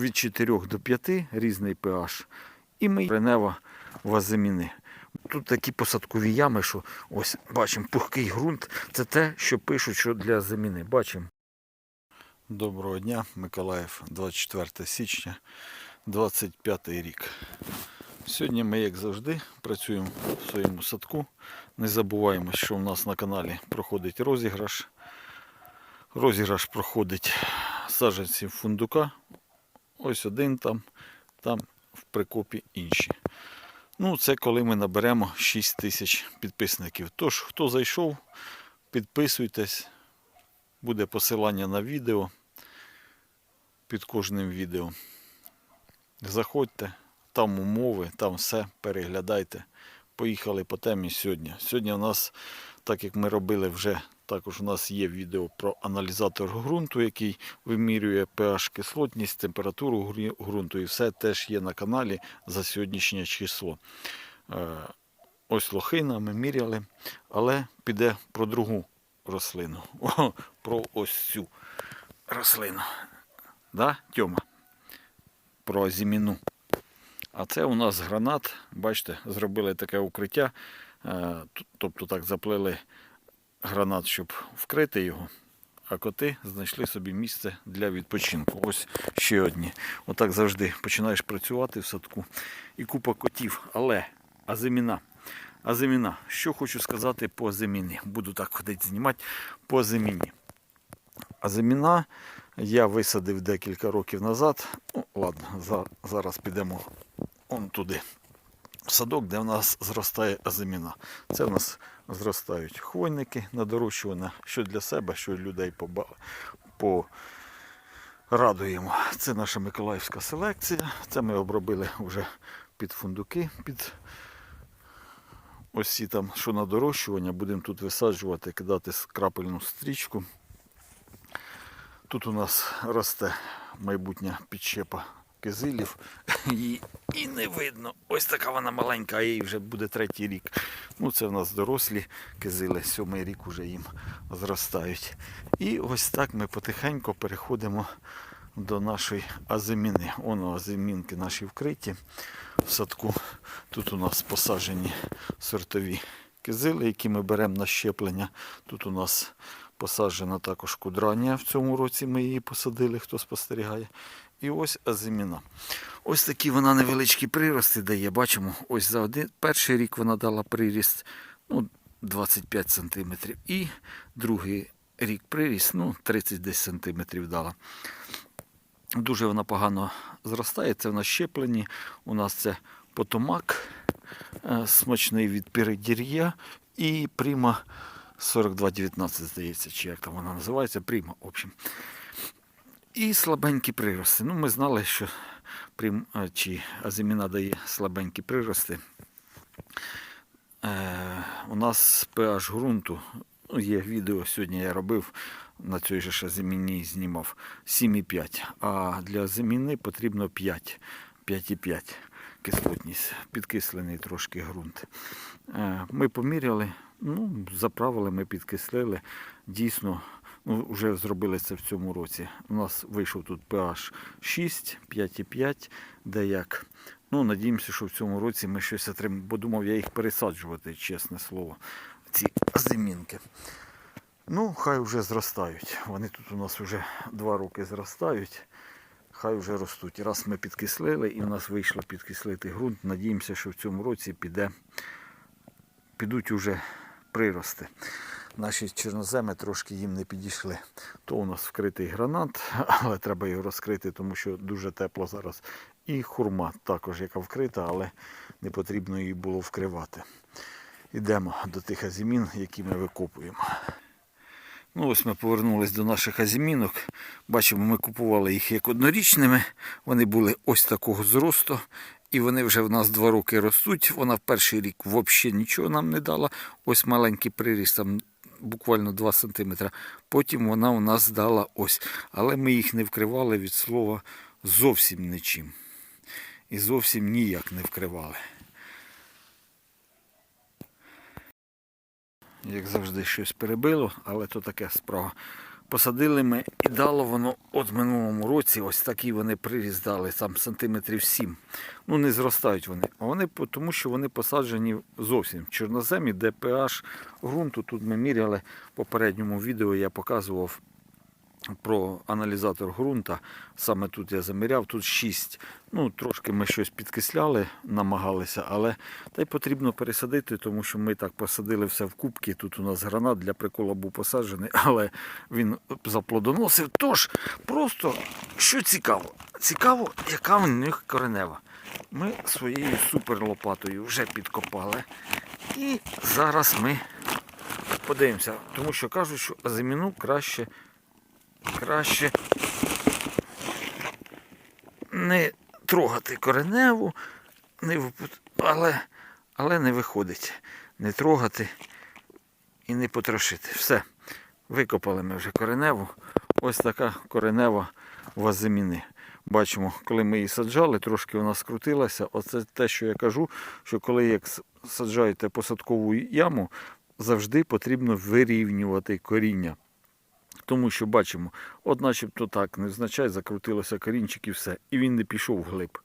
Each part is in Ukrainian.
від 4 до 5, різний pH. І ми ренева вазиміни. Тут такі посадкові ями, що ось бачимо пухкий ґрунт. Це те, що пишуть, що для заміни. Бачимо. Доброго дня, Миколаїв, 24 січня, 25 рік. Сьогодні ми, як завжди, працюємо в своєму садку. Не забуваємо, що в нас на каналі проходить розіграш. Розіграш проходить саджанців фундука. Ось один там, там в прикопі інші. Ну, це коли ми наберемо 6 тисяч підписників. Тож, хто зайшов, підписуйтесь. Буде посилання на відео під кожним відео. Заходьте, там умови, там все, переглядайте. Поїхали по темі сьогодні. Сьогодні у нас, так як ми робили вже, також у нас є відео про аналізатор ґрунту, який вимірює pH кислотність, температуру ґрунту і все теж є на каналі за сьогоднішнє число. Е, Ось лохина ми міряли, але піде про другу рослину. Про ось цю рослину. Да, Тьома? Про зіміну. А це у нас гранат. Бачите, зробили таке укриття. Е, Тобто так заплели гранат, щоб вкрити його. А коти знайшли собі місце для відпочинку. Ось ще одні. Отак завжди починаєш працювати в садку. І купа котів. Але азиміна. Азиміна. Що хочу сказати по азиміні. Буду так ходити знімати по азиміні. Азиміна я висадив декілька років назад. Ну, ладно, зараз підемо он туди. Садок, де в нас зростає азиміна. Це в нас зростають хвойники на дорощування, що для себе, що людей порадуємо. Це наша миколаївська селекція. Це ми обробили вже під фундуки, під ось ці там, що на дорощування. Будемо тут висаджувати, кидати крапельну стрічку. Тут у нас росте майбутня підщепа кизилів. Її і не видно. Ось така вона маленька, а їй вже буде третій рік. Ну, це в нас дорослі кизили, сьомий рік уже їм зростають. І ось так ми потихеньку переходимо до нашої азиміни. Воно азимінки наші вкриті в садку. Тут у нас посаджені сортові кизили, які ми беремо на щеплення. Тут у нас посаджена також кудранія. В цьому році ми її посадили, хто спостерігає. І ось азиміна. Ось такі вона невеличкі прирости дає. Бачимо, ось за один перший рік вона дала приріст ну, 25 см. І другий рік приріст, ну, 30 десь сантиметрів дала. Дуже вона погано зростає. Це в нас щеплені. У нас це потомак е, смачний від передір'я і Пріма 4219, здається, чи як там вона називається. Пріма, в общем. І слабенькі прирости. Ну, ми знали, що прим, е, чи азиміна дає слабенькі прирости. Е, у нас pH ґрунту, ну, є відео, сьогодні я робив на цій же азиміні знімав 7,5. А для азиміни потрібно 5, 5,5 кислотність, підкислений трошки ґрунт. Е, Ми поміряли, ну, заправили, ми підкислили. Дійсно, ну, вже зробили це в цьому році. У нас вийшов тут pH 6, 5,5, де як. Ну, надіємося, що в цьому році ми щось отримаємо, бо думав я їх пересаджувати, чесне слово, ці азимінки. Ну, хай вже зростають. Вони тут у нас вже два роки зростають. Хай вже ростуть. Раз ми підкислили і в нас вийшло підкислити ґрунт. Надіємося, що в цьому році піде, підуть уже прирости. Наші чорноземи трошки їм не підійшли. То у нас вкритий гранат, але треба його розкрити, тому що дуже тепло зараз. І хурма також, яка вкрита, але не потрібно її було вкривати. Йдемо до тих азімін, які ми викопуємо. Ну, ось ми повернулись до наших азімінок. Бачимо, ми купували їх як однорічними. Вони були ось такого зросту. І вони вже в нас два роки ростуть. Вона в перший рік взагалі нічого нам не дала. Ось маленький приріст, там буквально 2 см. Потім вона у нас дала ось. Але ми їх не вкривали від слова зовсім нічим. І зовсім ніяк не вкривали. Як завжди, щось перебило, але то таке справа. Посадили ми і дало воно от минулому році, ось такі вони приріз дали, там сантиметрів 7. Ну не зростають вони. А вони тому, що вони посаджені зовсім в чорноземі, де pH ґрунту. Тут ми міряли в попередньому відео, я показував про аналізатор ґрунта. Саме тут я заміряв, тут 6. Ну, трошки ми щось підкисляли, намагалися, але та й потрібно пересадити, тому що ми так посадили все в кубки. Тут у нас гранат для прикола був посаджений, але він заплодоносив. Тож, просто що цікаво, цікаво, яка в них коренева. Ми своєю суперлопатою вже підкопали. І зараз ми подивимося, тому що кажуть, що азиміну краще краще не трогати кореневу, не але, але не виходить. Не трогати і не потрошити. Все. Викопали ми вже кореневу. Ось така коренева вазиміни. Бачимо, коли ми її саджали, трошки вона скрутилася. Оце те, що я кажу, що коли як саджаєте посадкову яму, завжди потрібно вирівнювати коріння. Тому що бачимо, от начебто так, невзначай закрутилося корінчик і все. І він не пішов вглиб.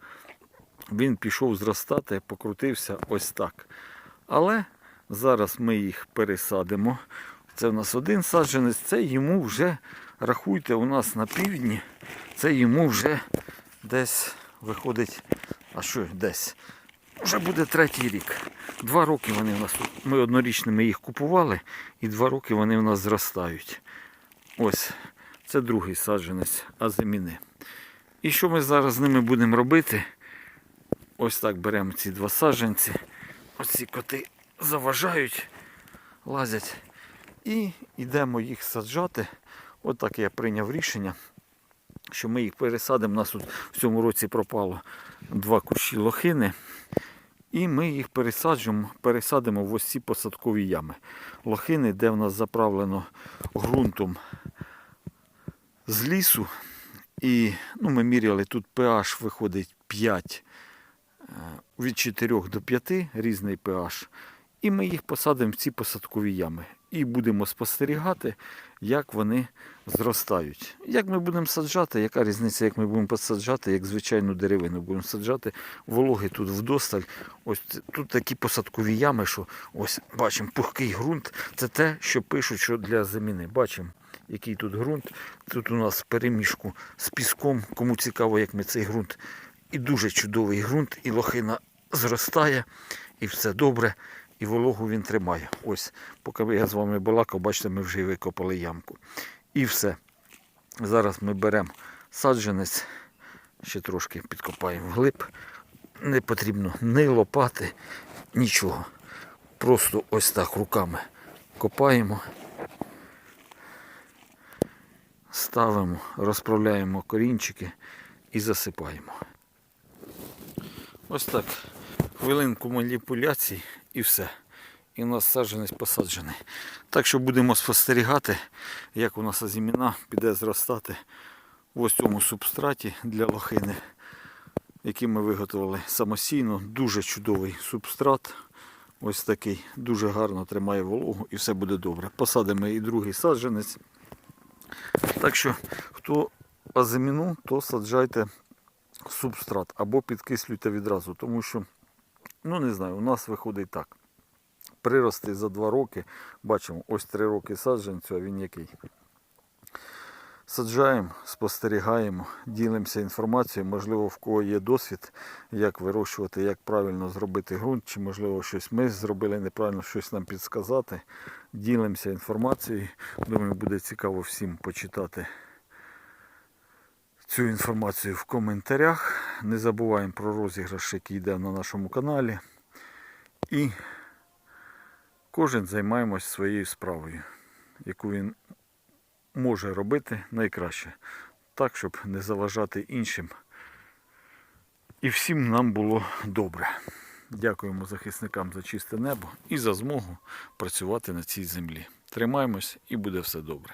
Він пішов зростати, покрутився ось так. Але зараз ми їх пересадимо. Це в нас один саджанець, це йому вже, рахуйте, у нас на півдні, це йому вже десь виходить, а що десь? Вже буде третій рік. Два роки вони у нас. Ми однорічними їх купували, і два роки вони у нас зростають. Ось, це другий саджанець азиміни. І що ми зараз з ними будемо робити? Ось так беремо ці два саджанці. Ось ці коти заважають, лазять. І йдемо їх саджати. От так я прийняв рішення, що ми їх пересадимо. У нас тут в цьому році пропало два кущі лохини. І ми їх пересаджуємо, пересадимо в ось ці посадкові ями. Лохини, де в нас заправлено ґрунтом з лісу. І ну, ми міряли, тут pH виходить 5 е, від 4 до 5 різний pH. І ми їх посадимо в ці посадкові ями. І будемо спостерігати, як вони зростають. Як ми будемо саджати, яка різниця, як ми будемо посаджати, як звичайну деревину будемо саджати. Вологи тут вдосталь. Ось тут такі посадкові ями, що ось бачимо, пухкий ґрунт. Це те, що пишуть, що для заміни. Бачимо, який тут ґрунт. Тут у нас в переміжку з піском. Кому цікаво, як ми цей ґрунт. І дуже чудовий ґрунт, і лохина зростає, і все добре, і вологу він тримає. Ось, поки я з вами балакав, бачите, ми вже викопали ямку. І все. Зараз ми беремо саджанець, ще трошки підкопаємо вглиб. Не потрібно ні лопати, нічого. Просто ось так руками копаємо, ставимо, розправляємо корінчики і засипаємо. Ось так. Хвилинку маніпуляцій і все. І у нас саджанець посаджений. Так що будемо спостерігати, як у нас азіміна піде зростати в ось цьому субстраті для лохини, який ми виготовили самостійно. Дуже чудовий субстрат. Ось такий. Дуже гарно тримає вологу і все буде добре. Посадимо і другий саджанець. Так що, хто азиміну, то саджайте субстрат або підкислюйте відразу, тому що, ну не знаю, у нас виходить так. Прирости за два роки, бачимо, ось три роки саджанцю, а він який. Саджаємо, спостерігаємо, ділимося інформацією, можливо, в кого є досвід, як вирощувати, як правильно зробити ґрунт, чи можливо щось ми зробили неправильно, щось нам підсказати. Ділимося інформацією. Думаю, буде цікаво всім почитати цю інформацію в коментарях. Не забуваємо про розіграш, який йде на нашому каналі. І кожен займаємось своєю справою, яку він може робити найкраще. Так, щоб не заважати іншим. І всім нам було добре. Дякуємо захисникам за чисте небо і за змогу працювати на цій землі. Тримаємось і буде все добре.